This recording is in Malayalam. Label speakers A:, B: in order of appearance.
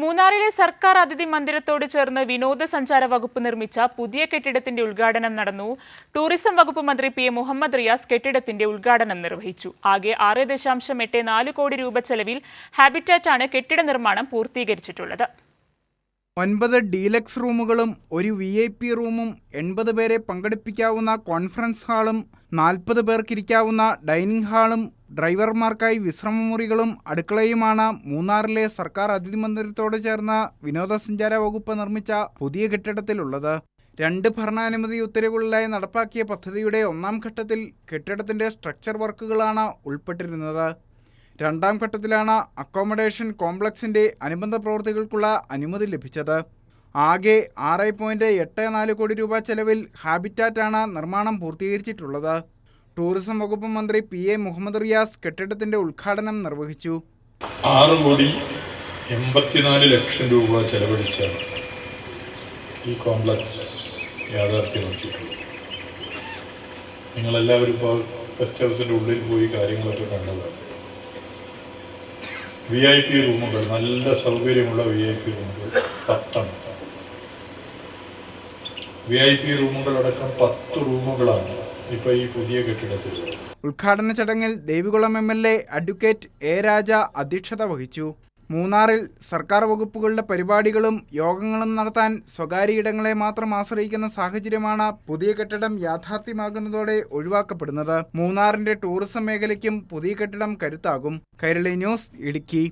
A: മൂന്നാറിലെ സർക്കാർ അതിഥി മന്ദിരത്തോട് ചേർന്ന് വിനോദസഞ്ചാര വകുപ്പ് നിർമ്മിച്ച പുതിയ കെട്ടിടത്തിന്റെ ഉദ്ഘാടനം നടന്നു. ടൂറിസം വകുപ്പ് മന്ത്രി പി എ മുഹമ്മദ് റിയാസ് കെട്ടിടത്തിന്റെ ഉദ്ഘാടനം നിർവഹിച്ചു. ആകെ ആറ് ദശാംശം എട്ട് നാല് കോടി രൂപ ചെലവിൽ ആണ് കെട്ടിട നിർമ്മാണം പൂർത്തീകരിച്ചിട്ടുള്ളത്.
B: ഒൻപത് ഡീലക്സ് റൂമുകളും ഒരു വി ഐ പി റൂമും എൺപത് പേരെ പങ്കെടുപ്പിക്കാവുന്ന കോൺഫറൻസ് ഹാളും നാൽപ്പത് പേർക്കിരിക്കാവുന്ന ഡൈനിങ് ഹാളും ഡ്രൈവർമാർക്കായി വിശ്രമമുറികളും അടുക്കളയുമാണ് മൂന്നാറിലെ സർക്കാർ അതിഥി മന്ദിരത്തോട് ചേർന്ന വിനോദസഞ്ചാര വകുപ്പ് നിർമ്മിച്ച പുതിയ കെട്ടിടത്തിലുള്ളത്. രണ്ട് ഭരണാനുമതി ഉത്തരവുകളിലായി നടപ്പാക്കിയ പദ്ധതിയുടെ ഒന്നാം ഘട്ടത്തിൽ കെട്ടിടത്തിന്റെ സ്ട്രക്ചർ വർക്കുകളാണ് ഉൾപ്പെട്ടിരുന്നത്. രണ്ടാം ഘട്ടത്തിലാണ് അക്കോമഡേഷൻ കോംപ്ലക്സിന്റെ അനുബന്ധ പ്രവൃത്തികൾക്കുള്ള അനുമതി ലഭിച്ചത്. ആകെ ആറ് പോയിന്റ് എട്ട് നാല് കോടി രൂപ ചെലവിൽ ഹാബിറ്റാറ്റാണ് നിർമ്മാണം പൂർത്തീകരിച്ചിട്ടുള്ളത്. ടൂറിസം വകുപ്പ് മന്ത്രി പി എ മുഹമ്മദ് റിയാസ് കെട്ടിടത്തിന്റെ ഉദ്ഘാടനം നിർവഹിച്ചു.
C: ആറ് കോടി എൺപത്തിനാല് ലക്ഷം രൂപ ചെലവഴിച്ചാണ് ഈ കോംപ്ലക്സ് യാഥാർത്ഥ്യമാക്കിയിട്ടുള്ളത് നിങ്ങളെല്ലാവരും ഇപ്പോൾ ഗസ്റ്റ് ഹൗസിന്റെ ഉള്ളിൽ പോയി കാര്യങ്ങളൊക്കെ കണ്ടതാണ്. വി ഐ പി റൂമുകൾ നല്ല സൗകര്യമുള്ള വി ഐ പി റൂമുകൾ പത്തെണ്ണം വി ഐ പി റൂമുകളടക്കം പത്ത് റൂമുകളാണ്. ഇപ്പോൾ ഈ പുതിയ കെട്ടിടത്തിൽ
B: ഉദ്ഘാടന ചടങ്ങിൽ Devikulam M L A advocate A Raja അധ്യക്ഷത വഹിച്ചു. മൂന്നാറിൽ സർക്കാർ വകുപ്പുകളുടെ പരിപാടികളും യോഗങ്ങളും നടത്താൻ സ്വകാര്യ ഇടങ്ങളെ മാത്രം ആശ്രയിക്കുന്ന സാഹചര്യമാണ് പുതിയ കെട്ടിടം യാഥാർത്ഥ്യമാകുന്നതോടെ ഒഴിവാക്കപ്പെടുന്നത്. മൂന്നാറിന്റെ ടൂറിസം മേഖലയ്ക്കും പുതിയ കെട്ടിടം കരുത്താകും. കൈരളി ന്യൂസ് ഇടുക്കി.